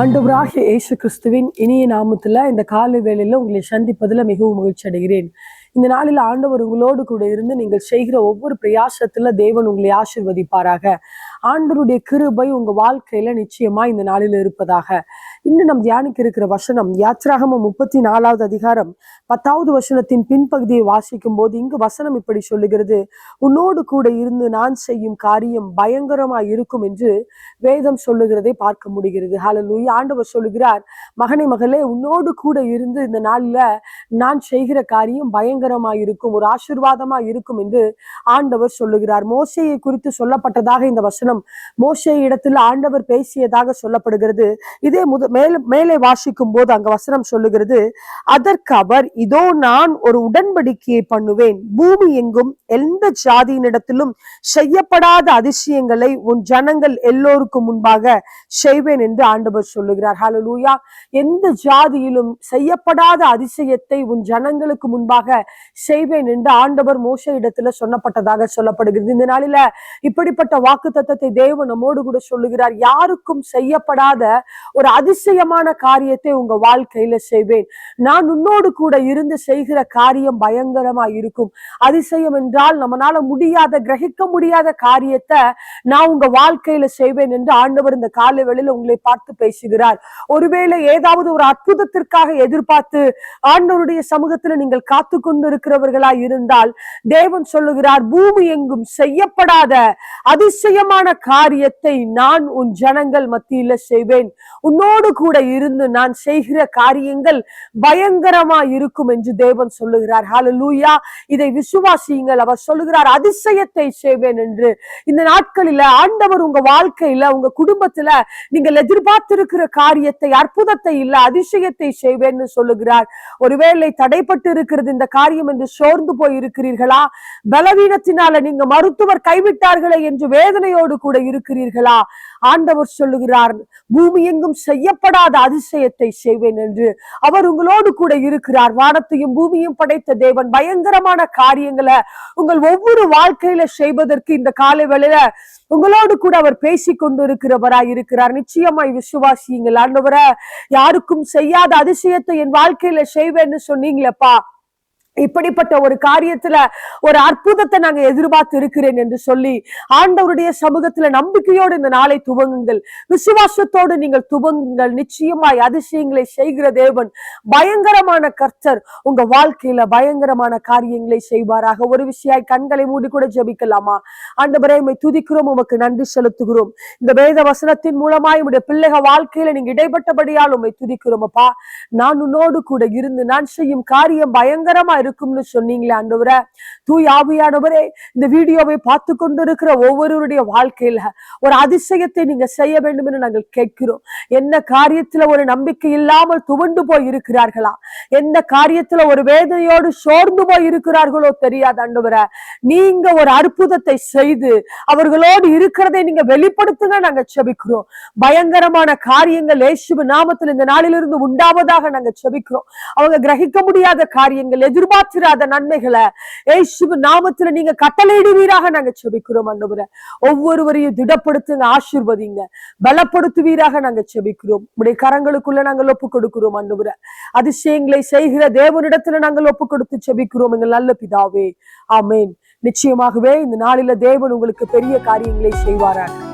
ஆண்டவராகிய இயேசு கிறிஸ்துவின் இனிய நாமத்துல இந்த காலை வேளையில் உங்களை சந்திப்பதுல மிகவும் மகிழ்ச்சி அடைகிறேன். இந்த நாளில் ஆண்டவர் உங்களோடு கூட இருந்து நீங்கள் செய்கிற ஒவ்வொரு பிரயாசத்துல தேவன் உங்களை ஆசிர்வதிப்பாராக. ஆண்டவருடைய கிருபை உங்க வாழ்க்கையில நிச்சயமா இந்த நாளில் இருப்பதாக. இன்னும் நம் தியானிக்க இருக்கிற வசனம் யாத்ராகமம் முப்பத்தி நாலாவது அதிகாரம் பத்தாவது வசனத்தின் பின்பகுதியை வாசிக்கும் போது இங்கு வசனம் இப்படி சொல்லுகிறது உன்னோடு கூட இருந்து நான் செய்யும் காரியம் பயங்கரமாய் இருக்கும் என்று வேதம் சொல்லுகிறதை பார்க்க முடிகிறது. ஹலலூய் ஆண்டவர் சொல்லுகிறார் மகனை மகளே உன்னோடு கூட இருந்து இந்த நாளில் நான் செய்கிற காரியம் பயங்கரமா இருக்கும் ஒரு ஆசீர்வாதமா இருக்கும் என்று ஆண்டவர் சொல்லுகிறார். மோசையை குறித்து சொல்லப்பட்டதாக இந்த வசனம் மோசே இடத்தில் ஆண்டவர் பேசியதாக சொல்லப்படுகிறது. இதே முத மேல மேலே வாசிக்கும் போது அங்க வசனம் சொல்லுகிறது அதற்கு அவர் இதோ நான் ஒரு உடன்படிக்கையை பண்ணுவேன். பூமி எங்கும் எந்த ஜாதியினிடத்திலும் செய்யப்படாத அதிசயங்களை உன் ஜனங்கள் எல்லோருக்கும் முன்பாக செய்வேன் என்று ஆண்டவர் சொல்லுகிறார். ஹalleluya எந்த ஜாதியிலும் செய்யப்படாத அதிசயத்தை உன் ஜனங்களுக்கு முன்பாக செய்வேன் என்று ஆண்டவர் மோச இடத்துல சொன்னப்பட்டதாக சொல்லப்படுகிறது. இந்த நாளில இப்படிப்பட்ட வாக்கு தத்தத்தை காரியத்தை தேவன் நம்மோடு கூட சொல்லுகிறார். யாருக்கும் செய்யப்படாத ஒரு அதிசயமான காரியத்தை உங்க வாழ்க்கையில செய்வேன். நான் உன்னோடு கூட இருந்து செய்கிற காரியம் பயங்கரமா இருக்கும். அதிசயம் என்றால் நம்மளால முடியாத கிரகிக்க முடியாத காரியத்தை நான் உங்க வாழ்க்கையில செய்வேன் என்று ஆண்டவர் இந்த காலை வேளையில உங்களை பார்த்து பேசுகிறார். ஒருவேளை ஏதாவது ஒரு அற்புதத்திற்காக எதிர்பார்த்து ஆண்டவருடைய சமூகத்துல நீங்கள் காத்து கொண்டிருக்கிறவர்களா இருந்தால் தேவன் சொல்லுகிறார் பூமி எங்கும் செய்யப்படாத அதிசயமான காரியத்தை நான் உன் ஜனங்கள் மத்தியில செய்வேன். உன்னோடு கூட இருந்து நான் செய்கிற காரியங்கள் பயங்கரமா இருக்கும் என்று தேவன் சொல்லுகிறார். ஹாலலூயா இதை விசுவாசியுங்கள். அவர் சொல்லுகிறார் அதிசயத்தை செய்வேன் என்று. இந்த நாட்களில ஆண்டவர் உங்க வாழ்க்கையில உங்க குடும்பத்துல நீங்கள் எதிர்பார்த்திருக்கிற காரியத்தை அற்புதத்தை இல்ல அதிசயத்தை செய்வேன்னு சொல்லுகிறார். ஒருவேளை தடைப்பட்டு இருக்கிறது இந்த காரியம் என்று சோர்ந்து போய் இருக்கிறீர்களா பலவீனத்தினால நீங்க மருத்துவர் கைவிட்டார்களே என்று வேதனையோடு கூட இருக்கிறீர்களா? ஆண்டவர் சொல்லுகிறார் பூமி எங்கும் செய்யப்படாத அதிசயத்தை செய்வேன் என்று. அவர் உங்களோடு கூட இருக்கிறார். வானத்தையும் பூமியும் படைத்த தேவன். பயங்கரமான காரியங்களை உங்கள் ஒவ்வொரு வாழ்க்கையில செய்வதற்கு இந்த காலை வேளையில உங்களோடு கூட அவர் பேசி கொண்டு இருக்கிறவராய் இருக்கிறார். நிச்சயமாய் விசுவாசியுங்கள். ஆண்டவரை யாருக்கும் செய்யாத அதிசயத்தை என் வாழ்க்கையில செய்வேன்னு சொன்னீங்களேப்பா. இப்படிப்பட்ட ஒரு காரியத்துல ஒரு அற்புதத்தை நாங்க எதிர்பார்த்து இருக்கிறேன் என்று சொல்லி ஆண்டவருடைய சமூகத்துல நம்பிக்கையோடு இந்த நாளை துவங்குங்கள். விசுவாசத்தோடு நீங்கள் துவங்குங்கள். நிச்சயமாய் அதிசயங்களை செய்கிற தேவன் பயங்கரமான கர்த்தர் உங்க வாழ்க்கையில பயங்கரமான காரியங்களை செய்வாராக. ஒரு விஷயாய் கண்களை மூடி கூட ஜபிக்கலாமா? ஆண்டவரே உண்மை துதிக்கிறோம் உமக்கு நன்றி செலுத்துகிறோம். இந்த வேத வசனத்தின் மூலமாய் உடைய பிள்ளைக வாழ்க்கையில நீங்க இடைப்பட்டபடியால் உம்மை துதிக்கிறோம் அப்பா. நான் உன்னோடு கூட இருந்து நான் செய்யும் காரியம் பயங்கரமா இருக்கும்னு சொன்னீங்களே ஆண்டவரே. தூய் ஆவியானவரே இந்த வீடியோவை பார்த்து கொண்டிருக்கிற ஒவ்வொருவருடைய வாழ்க்கையில ஒரு அதிசயத்தை நீங்க செய்ய வேண்டும் என்று நாங்கள் கேட்கிறோம். என்ன காரியத்துல ஒரு நம்பிக்கை இல்லாமல் துவண்டு போய் இருக்கிறார்களா எந்த காரியத்துல ஒரு வேதனையோடு சோர்ந்து போய் இருக்கிறார்களோ தெரியாது ஆண்டவரை. நீங்க ஒரு அற்புதத்தை செய்து அவர்களோடு இருக்கிறதை நீங்க வெளிப்படுத்துங்க நாங்க செபிக்கிறோம். பயங்கரமான காரியங்கள் இயேசுவின் நாமத்தில் இந்த நாளிலிருந்து உண்டாவதாக நாங்க செபிக்கிறோம். அவங்க கிரகிக்க முடியாத காரியங்கள் எதிர்பார்த்திராத நன்மைகளை இயேசுவின் நாமத்துல நீங்க கட்டளையிடுவீராக நாங்க செபிக்கிறோம் அன்னுபுர ஒவ்வொருவரையும் திடப்படுத்துங்க ஆசிர்வதிங்க. பலப்படுத்துவீராக நாங்க செபிக்கிறோம். உடைய கரங்களுக்குள்ள நாங்கள் ஒப்பு கொடுக்கிறோம் அன்னுபுர அதிசயங்களை செய்கிற தேவனிடத்துல நாங்கள் ஒப்பு கொடுத்து செபிக்கிறோம் எங்கள் நல்ல பிதாவே. ஆமேன். நிச்சயமாகவே இந்த நாளில தேவன் உங்களுக்கு பெரிய காரியங்களை செய்வாராக.